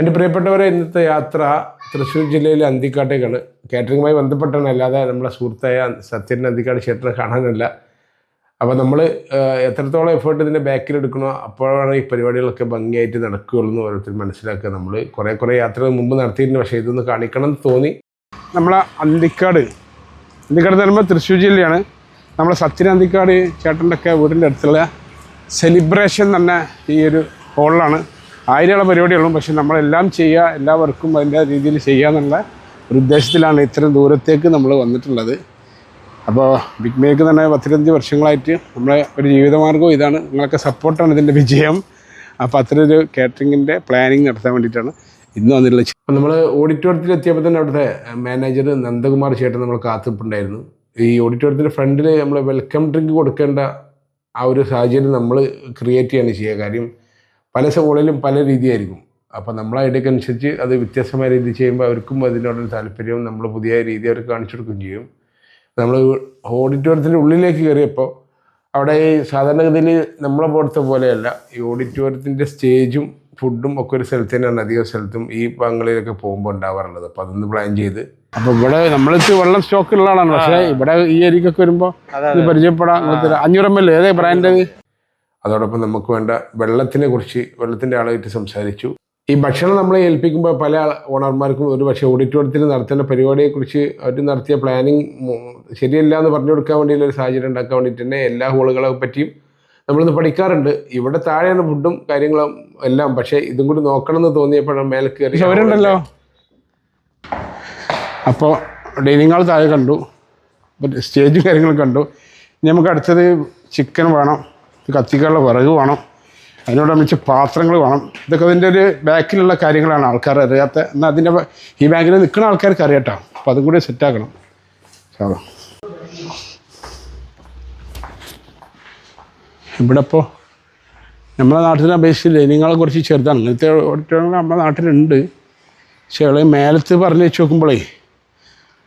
എന്റെ പ്രിയപ്പെട്ടവരെ ഇന്നത്തെ യാത്ര തൃശ്ശൂർ ജില്ലയിലെ അന്തിക്കാട്ടേക്കാണ്. കാറ്ററിങ്ങുമായി ബന്ധപ്പെട്ടാണ് അല്ലാതെ നമ്മളെ സുഹൃത്തായ സത്യൻ അന്തിക്കാട് ക്ഷേത്രം കാണാനല്ല. അപ്പോൾ നമ്മൾ എത്രത്തോളം എഫേർട്ട് ഇതിന്റെ ബാക്കിൽ എടുക്കണോ അപ്പോഴാണ് ഈ പരിപാടികളൊക്കെ ഭംഗിയായിട്ട് നടക്കുകയുള്ളൂ എന്ന് ഓരോരുത്തർ മനസ്സിലാക്കുക. നമ്മൾ കുറേ കുറേ യാത്രകൾ മുമ്പ് നടത്തിയിട്ടുണ്ട്. പക്ഷേ ഇതൊന്ന് കാണിക്കണം എന്ന് തോന്നി. നമ്മളെ അന്തിക്കാട് അന്തിക്കാട് എന്ന് പറയുമ്പോൾ തൃശ്ശൂർ ജില്ലയാണ്. നമ്മളെ സത്യൻ അന്തിക്കാട് ചേട്ടന്റെ ഒക്കെ വീടിന്റെ അടുത്തുള്ള സെലിബ്രേഷൻ തന്നെ ഈ ഒരു ഹോളിലാണ് ആയിരമുള്ള പരിപാടിയുള്ളൂ പക്ഷെ നമ്മളെല്ലാം ചെയ്യുക എല്ലാവർക്കും അതിന്റെ രീതിയിൽ ചെയ്യുക എന്നുള്ള ഒരു ഉദ്ദേശത്തിലാണ് ഇത്രയും ദൂരത്തേക്ക് നമ്മൾ വന്നിട്ടുള്ളത്. അപ്പോൾ ബിഗ് മേക്ക് തന്നെ പത്തിരുപത്തഞ്ച് വർഷങ്ങളായിട്ട് നമ്മളെ ഒരു ജീവിതമാർഗവും ഇതാണ്. നിങ്ങളൊക്കെ സപ്പോർട്ടാണ് ഇതിന്റെ വിജയം. അപ്പോൾ അത്രയൊരു കാറ്ററിങ്ങിന്റെ പ്ലാനിങ് നടത്താൻ വേണ്ടിയിട്ടാണ് ഇന്ന് വന്നിട്ടുള്ളത്. അപ്പോൾ നമ്മൾ ഓഡിറ്റോറിയത്തിൽ എത്തിയപ്പോൾ തന്നെ അവിടുത്തെ മാനേജർ നന്ദകുമാർ ചേട്ടൻ നമ്മൾ കാത്തിപ്പുണ്ടായിരുന്നു ഈ ഓഡിറ്റോറിയത്തിന്റെ ഫ്രണ്ടിൽ നമ്മൾ വെൽക്കം ഡ്രിങ്ക് കൊടുക്കേണ്ട ആ ഒരു സാഹചര്യം നമ്മൾ ക്രിയേറ്റ് ചെയ്യാണ് ചെയ്യുക. കാര്യം പല സ്കൂളിലും പല രീതിയായിരിക്കും. അപ്പോൾ നമ്മളെ ഐഡിയക്ക് അനുസരിച്ച് അത് വ്യത്യസ്തമായ രീതി ചെയ്യുമ്പോൾ അവർക്കും അതിനോടൊരു താല്പര്യവും നമ്മൾ പുതിയ രീതി അവർക്ക് കാണിച്ചു കൊടുക്കുകയും ചെയ്യും. നമ്മൾ ഓഡിറ്റോറിയത്തിന്റെ ഉള്ളിലേക്ക് കയറിയപ്പോൾ അവിടെ ഈ സാധാരണഗതിയിൽ നമ്മളെ പോലത്തെ പോലെയല്ല. ഈ ഓഡിറ്റോറിയത്തിന്റെ സ്റ്റേജും ഫുഡും ഒക്കെ ഒരു സ്ഥലത്ത് തന്നെയാണ് അധികം സ്ഥലത്തും ഈ ഭാഗങ്ങളിലൊക്കെ പോകുമ്പോൾ ഉണ്ടാവാറുള്ളത്. അപ്പോൾ അതൊന്ന് പ്ലാൻ ചെയ്ത്. അപ്പോൾ ഇവിടെ നമ്മളിത് വെള്ളം സ്റ്റോക്ക് ഉള്ള ആളാണ്. പക്ഷേ ഇവിടെ ഈ അരിക്കൊക്കെ വരുമ്പോൾ പരിചയപ്പെടാൻ അഞ്ഞൂറ് എം എൽ ഏതേ ബ്രാൻഡ്? അതോടൊപ്പം നമുക്ക് വേണ്ട വെള്ളത്തിനെ കുറിച്ച് വെള്ളത്തിന്റെ ആളായിട്ട് സംസാരിച്ചു. ഈ ഭക്ഷണം നമ്മളെ ഏൽപ്പിക്കുമ്പോൾ പല ഓണർമാർക്കും ഒരു പക്ഷേ ഓഡിറ്റോറിയത്തിൽ നടത്തേണ്ട പരിപാടിയെക്കുറിച്ച് അവർ നടത്തിയ പ്ലാനിങ് ശരിയല്ല എന്ന് പറഞ്ഞു കൊടുക്കാൻ വേണ്ടിയുള്ള ഒരു സാഹചര്യം ഉണ്ടാക്കാൻ വേണ്ടിയിട്ട് തന്നെ എല്ലാ ഹോളുകളെ പറ്റിയും നമ്മളിന്ന് പഠിക്കാറുണ്ട്. ഇവിടെ താഴെയാണ് ഫുഡും കാര്യങ്ങളും എല്ലാം. പക്ഷേ ഇതും കൂടി നോക്കണം എന്ന് തോന്നിയപ്പോഴാണ് മേലെ കയറി അവരുണ്ടല്ലോ. അപ്പോൾ ഡൈനിങ് ഹാൾ താഴെ കണ്ടു. സ്റ്റേജും കാര്യങ്ങളും കണ്ടു. ഇനി നമുക്ക് അടുത്തത് ചിക്കൻ വേണം. കത്തിക്കാനുള്ള വിറക് വേണം. അതിനോട് മിച്ച പാത്രങ്ങൾ വേണം. ഇതൊക്കെ അതിന്റെ ഒരു ബാക്കിലുള്ള കാര്യങ്ങളാണ് ആൾക്കാർ അറിയാത്ത. എന്നാൽ അതിന്റെ ഈ ബാങ്കിൽ നിൽക്കുന്ന ആൾക്കാർക്ക് അറിയട്ടോ. അപ്പോൾ അതും കൂടി സെറ്റാക്കണം സാറോ. ഇവിടെ ഇപ്പോൾ നമ്മുടെ നാട്ടിൽ അപേക്ഷിച്ച് ലൈനിങ്ങളെ കുറച്ച് ചെറുതാണ്. ഇങ്ങനത്തെ ഓഡിറ്റോറിയങ്ങൾ നമ്മുടെ നാട്ടിലുണ്ട്. പക്ഷേ ഇളയ മേലത്ത് പറഞ്ഞു വെച്ച് നോക്കുമ്പോഴേ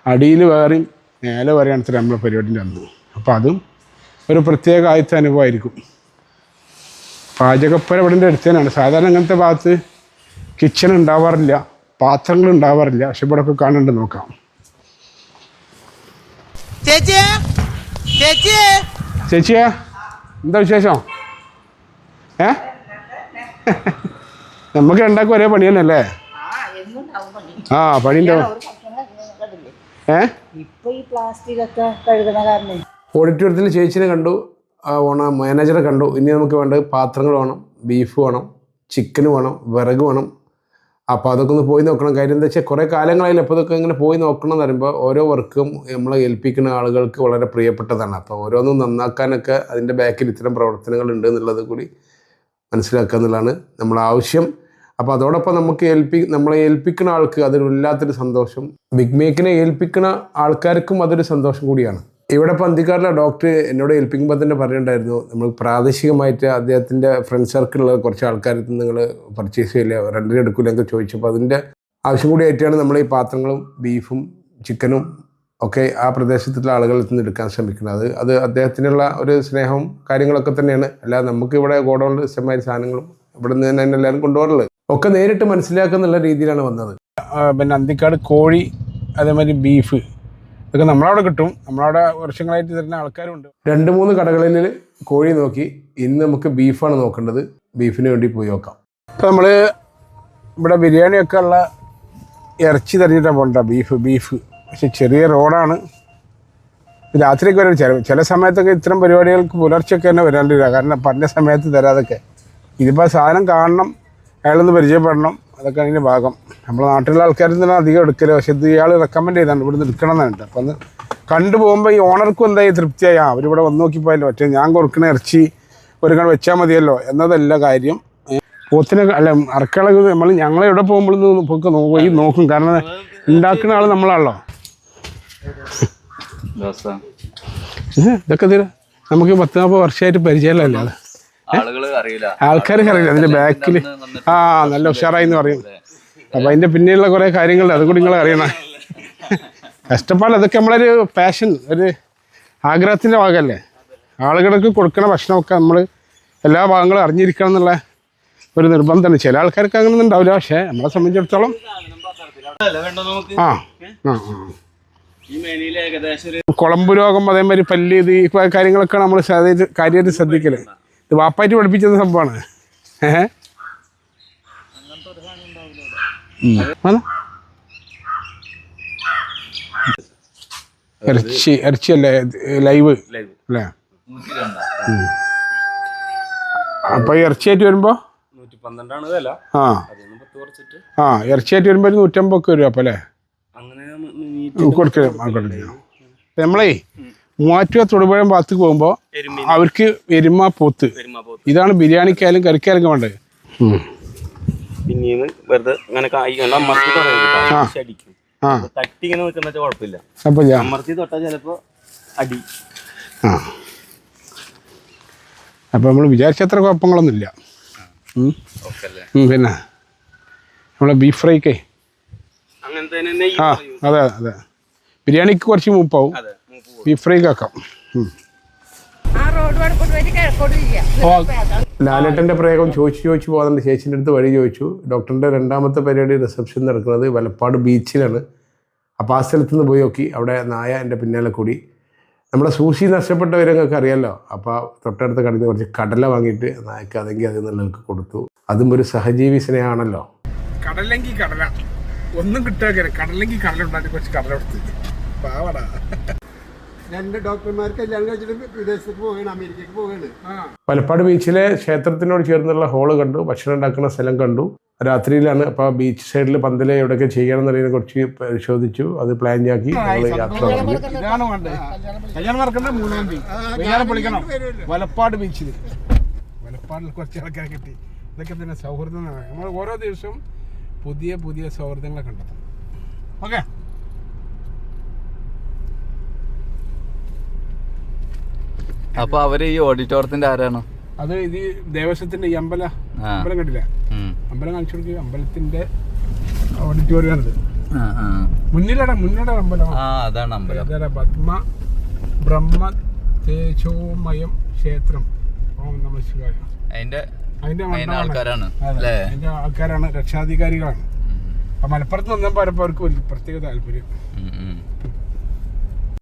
അടിയിൽ വേറെയും മേലെ വരെയാണ് ഇത്ര നമ്മളെ പരിപാടിന്റെ അന്ന്. അപ്പോൾ അതും ഒരു പ്രത്യേക ആദ്യത്തെ അനുഭവമായിരിക്കും. പാചകപ്പുര ഇവിടെ അടുത്ത് തന്നെയാണ് സാധാരണ അങ്ങനത്തെ ഭാഗത്ത് കിച്ചൺ ഉണ്ടാവാറില്ല പാത്രങ്ങൾ ഉണ്ടാവാറില്ല. പക്ഷെ ഇവിടെ ഒക്കെ കാണുന്നുണ്ട് നോക്കാം. ചേച്ചി ചേച്ചി ചേച്ചിയാ എന്താ വിശേഷം? ഏ? നമുക്ക് രണ്ടാക്കും ഒരേ പണി തന്നെയല്ലേ? ആ പണി ഉണ്ടാവും ഏ? ഇപ്പൊ ഈ പ്ലാസ്റ്റിക് ഒക്കെ കഴുകുന്ന കാരണം. ഓഡിറ്റോറിയത്തിൽ ചേച്ചിനെ കണ്ടു. ഓണ മാനേജറെ കണ്ടു. ഇനി നമുക്ക് വേണ്ടത് പാത്രങ്ങൾ വേണം ബീഫ് വേണം ചിക്കൻ വേണം വിറക് വേണം. അപ്പോൾ അതൊക്കെ ഒന്ന് പോയി നോക്കണം. കാര്യം എന്താ വെച്ചാൽ കുറേ കാലങ്ങളായില്ല അപ്പോൾ ഇതൊക്കെ ഇങ്ങനെ പോയി നോക്കണം എന്ന് പറയുമ്പോൾ ഓരോ വർക്കും നമ്മളെ ഏൽപ്പിക്കുന്ന ആളുകൾക്ക് വളരെ പ്രിയപ്പെട്ടതാണ്. അപ്പോൾ ഓരോന്നും നന്നാക്കാനൊക്കെ അതിന്റെ ബാക്കിൽ ഇത്തരം പ്രവർത്തനങ്ങൾ ഉണ്ട് എന്നുള്ളത് കൂടി മനസ്സിലാക്കുക എന്നുള്ളതാണ് നമ്മളെ ആവശ്യം. അപ്പോൾ അതോടൊപ്പം നമുക്ക് ഏൽപ്പി നമ്മളെ ഏൽപ്പിക്കുന്ന ആൾക്ക് അതൊരു വല്ലാത്തൊരു സന്തോഷം. ബിഗ് മേക്കിനെ ഏൽപ്പിക്കുന്ന ആൾക്കാർക്കും അതൊരു സന്തോഷം കൂടിയാണ്. ഇവിടെ പന്തിക്കാരിലെ ഡോക്ടർ എന്നോട് ഏൽപ്പിക്കുമ്പോൾ തന്നെ പറയുന്നുണ്ടായിരുന്നു നമ്മൾ പ്രാദേശികമായിട്ട് അദ്ദേഹത്തിന്റെ ഫ്രണ്ട് സർക്കിളിലുള്ള കുറച്ച് ആൾക്കാരിൽ നിന്ന് നിങ്ങൾ പർച്ചേസ് ചെയ്യില്ല? റെന്റിന് എടുക്കില്ല എന്നൊക്കെ ചോദിച്ചപ്പോൾ അതിന്റെ ആവശ്യം കൂടി ആയിട്ടാണ് നമ്മൾ ഈ പാത്രങ്ങളും ബീഫും ചിക്കനും ഒക്കെ ആ പ്രദേശത്തുള്ള ആളുകളിൽ നിന്ന് എടുക്കാൻ ശ്രമിക്കുന്നത്. അത് അത് അദ്ദേഹത്തിനുള്ള ഒരു സ്നേഹവും കാര്യങ്ങളൊക്കെ തന്നെയാണ്. അല്ലാതെ നമുക്ക് ഇവിടെ ഗോഡൗണിൽ ഇഷ്ടമായ സാധനങ്ങളും ഇവിടെ നിന്ന് തന്നെ എല്ലാവരും കൊണ്ടുപോകാറുള്ളത്. ഒക്കെ നേരിട്ട് മനസ്സിലാക്കുന്നുള്ള രീതിയിലാണ് വന്നത്. പിന്നെ അന്തിക്കാട് കോഴി അതേമാതിരി ബീഫ് ഇതൊക്കെ നമ്മളവിടെ കിട്ടും. നമ്മളവിടെ വർഷങ്ങളായിട്ട് തരുന്ന ആൾക്കാരുണ്ട്. രണ്ട് മൂന്ന് കടകളിൽ കോഴി നോക്കി ഇന്ന് നമുക്ക് ബീഫാണ് നോക്കേണ്ടത്. ബീഫിന് വേണ്ടി പോയി നോക്കാം. അപ്പോൾ നമ്മൾ ഇവിടെ ബിരിയാണിയൊക്കെ ഉള്ള ഇറച്ചി തിരഞ്ഞിട്ടാണ് പോകണ്ട ബീഫ് ബീഫ്. പക്ഷെ ചെറിയ റോഡാണ്. രാത്രിയൊക്കെ വരും. ചില ചില സമയത്തൊക്കെ ഇത്തരം പരിപാടികൾക്ക് പുലർച്ചെയൊക്കെ തന്നെ വരാണ്ട് വരിക കാരണം പറഞ്ഞ സമയത്ത് തരാതൊക്കെ. ഇതിപ്പോൾ സാധനം കാണണം. അയാളൊന്ന് പരിചയപ്പെടണം. അതൊക്കെ അതിന്റെ ഭാഗം. നമ്മുടെ നാട്ടിലുള്ള ആൾക്കാരിൽ തന്നെ അധികം എടുക്കൽ. പക്ഷെ ഇത് ഇയാൾ റെക്കമെൻഡ് ചെയ്താണ്. ഇവിടെ നിന്ന് എടുക്കണം എന്നുണ്ട് അപ്പം കണ്ടു പോകുമ്പോൾ ഈ ഓണർക്കും എന്തായി? തൃപ്തിയായി. അവരിവിടെ വന്ന് നോക്കിപ്പോയല്ലോ. പക്ഷേ ഞാൻ കൊടുക്കണ ഇറച്ചി ഒരു കണ്ട് വെച്ചാൽ മതിയല്ലോ എന്നതല്ല കാര്യം. പോത്തിനെ അല്ല അറക്കളക്ക് നമ്മൾ ഞങ്ങളെ എവിടെ പോകുമ്പോഴൊന്നും പൊക്കെ പോയി നോക്കും കാരണം ഉണ്ടാക്കുന്ന ആൾ നമ്മളാണല്ലോ. ഇത് ഇതൊക്കെ തീരെ നമുക്ക് പത്ത് നാൽപ്പത് വർഷമായിട്ട് പരിചയമല്ലേ അത്. ആൾക്കാർക്ക് അറിയില്ല. അതിന്റെ ബാക്കിൽ ആ നല്ല ഉഷാറായി എന്ന് പറയും അപ്പൊ അതിന്റെ പിന്നെയുള്ള കുറെ കാര്യങ്ങളുണ്ട്. അതും കൂടി നിങ്ങൾ അറിയണം. കഷ്ടപ്പാട് അതൊക്കെ നമ്മളൊരു പാഷൻ ഒരു ആഗ്രഹത്തിന്റെ ഭാഗമല്ലേ? ആളുകൾക്ക് കൊടുക്കുന്ന ഭക്ഷണമൊക്കെ നമ്മൾ എല്ലാ ഭാഗങ്ങളും അറിഞ്ഞിരിക്കണം എന്നുള്ള ഒരു നിർബന്ധമാണ്. ചില ആൾക്കാർക്ക് അങ്ങനെ ഉണ്ടാവില്ല. പക്ഷേ നമ്മളെ സംബന്ധിച്ചിടത്തോളം ആ കുളമ്പ് രോഗം അതേമാതിരി പല്ല് ഇത് ഈ കാര്യങ്ങളൊക്കെ നമ്മൾ കാര്യമായിട്ട് ശ്രദ്ധിക്കൽ. ഇത് വാപ്പായിട്ട് പഠിപ്പിച്ചത് സംഭവമാണ്. ഏഹ്. വന്നോ. ഇറച്ചി അല്ലേ ലൈവ്. അല്ലേ. അപ്പൊ ഇറച്ചി ഇറച്ചിയായിട്ട് വരുമ്പോ? ആ. അതിന് പത്ത് കുറച്ചിട്ട്. ആ ഇറച്ചിയായിട്ട് വരുമ്പോ ഒരു നൂറ്റമ്പതൊക്കെ വരും അപ്പൊ അല്ലേ? കൊടുക്കുക നമ്മളേ മൂവാറ്റുപുഴ തൊടുപുഴം ഭാഗത്ത് പോകുമ്പോ എരുമീൻ അവർക്ക് എരുമ പോത്ത്. ഇതാണ് ബിരിയാണിക്കായാലും കറിക്കായാലും വേണ്ടത്. പിന്നീന്ന് വെറുതെ ഇങ്ങനെ കായ് കണ്ട അമർത്തി തുടങ്ങി അടിക്കും. ആ. അപ്പൊ തട്ടി ഇങ്ങനെ നിൽക്കുന്ന വെച്ചാൽ കുഴപ്പമില്ല. അപ്പൊ ഞാൻ അമർത്തി തൊട്ടാൽ ചിലപ്പോ അടി. ആ. അപ്പൊ നമ്മൾ വിചാരിച്ചത്ര കുഴപ്പങ്ങളൊന്നുമില്ല. ഇല്ല പിന്നെ? നമ്മളെ ബീഫ് ഫ്രൈക്കേ? അങ്ങനത്തെ അതെ അതെ. ബിരിയാണിക്ക് കുറച്ച് മൂപ്പാവും. ബീഫ് ലാലേട്ടന്റെ പ്രയോഗം ചോദിച്ചു ചോദിച്ചു പോകാറുണ്ട്. ചേച്ചിന്റെ അടുത്ത് വഴി ചോദിച്ചു. ഡോക്ടറിന്റെ രണ്ടാമത്തെ പരിപാടി റിസപ്ഷൻ നടക്കുന്നത് വലപ്പാട് ബീച്ചിലാണ്. അപ്പോൾ ആ സ്ഥലത്ത് നിന്ന് പോയി നോക്കി. അവിടെ നായ എന്റെ പിന്നാലെ കൂടി. നമ്മുടെ സൂഷി നഷ്ടപ്പെട്ടവരങ്ങൾക്ക് അറിയാലോ? അപ്പോൾ തൊട്ടടുത്ത കടയിൽ നിന്ന് കുറച്ച് കടല വാങ്ങിയിട്ട് നായക്ക് അതെങ്കിൽ അതിൽ നല്ലവർക്ക് കൊടുത്തു. അതും ഒരു സഹജീവി സ്നേഹമാണല്ലോ. കടലെങ്കിൽ കടല. ഒന്നും കിട്ടാൻ കടലെങ്കിൽ കടല ഉണ്ടാക്കി കുറച്ച് കടല കൊടുത്തു. പാവടാ. രണ്ട് ഡോക്ടർമാർ കല്യാണം കഴിച്ചിട്ട് വിദേശത്തേക്ക് പോവുകയാണ് അമേരിക്കക്ക് പോവുകയാണ്. പലപ്പാട് ബീച്ചിലെ ക്ഷേത്രത്തിനോട് ചേർന്നുള്ള ഹോൾ കണ്ടു ഭക്ഷണം ഉണ്ടാക്കുന്ന സ്ഥലം കണ്ടു. രാത്രിയിലാണ് അപ്പോൾ ബീച്ച് സൈഡിൽ പന്തൽ എവിടെയൊക്കെ ചെയ്യണം എന്നതിനെ കുറിച്ച് പരിശോധിച്ചു അത് പ്ലാൻ ആക്കി ഞങ്ങൾ യാത്ര തുടങ്ങി ഇതാണ് വേണ്ടത്. കല്യാണം നടക്കേണ്ട മൂന്നാം തീയതി. കല്യാണം പൊളിക്കണം വലപ്പാട് ബീച്ചിൽ വലപ്പാടിൽ കുറച്ച് ആൾക്കാരെ കിട്ടി. ഇതൊക്കെ തന്നെ സൗഹൃദം നമ്മൾ ഓരോ ദിവസവും പുതിയ പുതിയ സൗഹൃദങ്ങളെ കണ്ടെത്തണം. ഓക്കെ? അപ്പൊ അവർ ഈ ഓഡിറ്റോറിയത്തിന്റെ ആരാണ്? അത് ഇത് ദേവസ്വത്തിന്റെ ഈ അമ്പല. അമ്പലം കണ്ടില്ല? അമ്പലം കാണിച്ചു കൊടുക്കുക അമ്പലത്തിന്റെ ഓഡിറ്റോറിയമാണിത് ആ, മുന്നിലാണ് മുന്നിലടാ അമ്പലം. അതാണ് അമ്പലം. പത്മ ബ്രഹ്മ തേജോമയം ക്ഷേത്രം. ഓം നമ ശിവായ. അതിന്റെ അതിന്റെ ആൾക്കാരാണ് അതെ. അതിന്റെ ആൾക്കാരാണ് രക്ഷാധികാരികളാണ്. മലപ്പുറത്ത് നിന്നപ്പോ അവർക്ക് വലിയ പ്രത്യേക താല്പര്യം.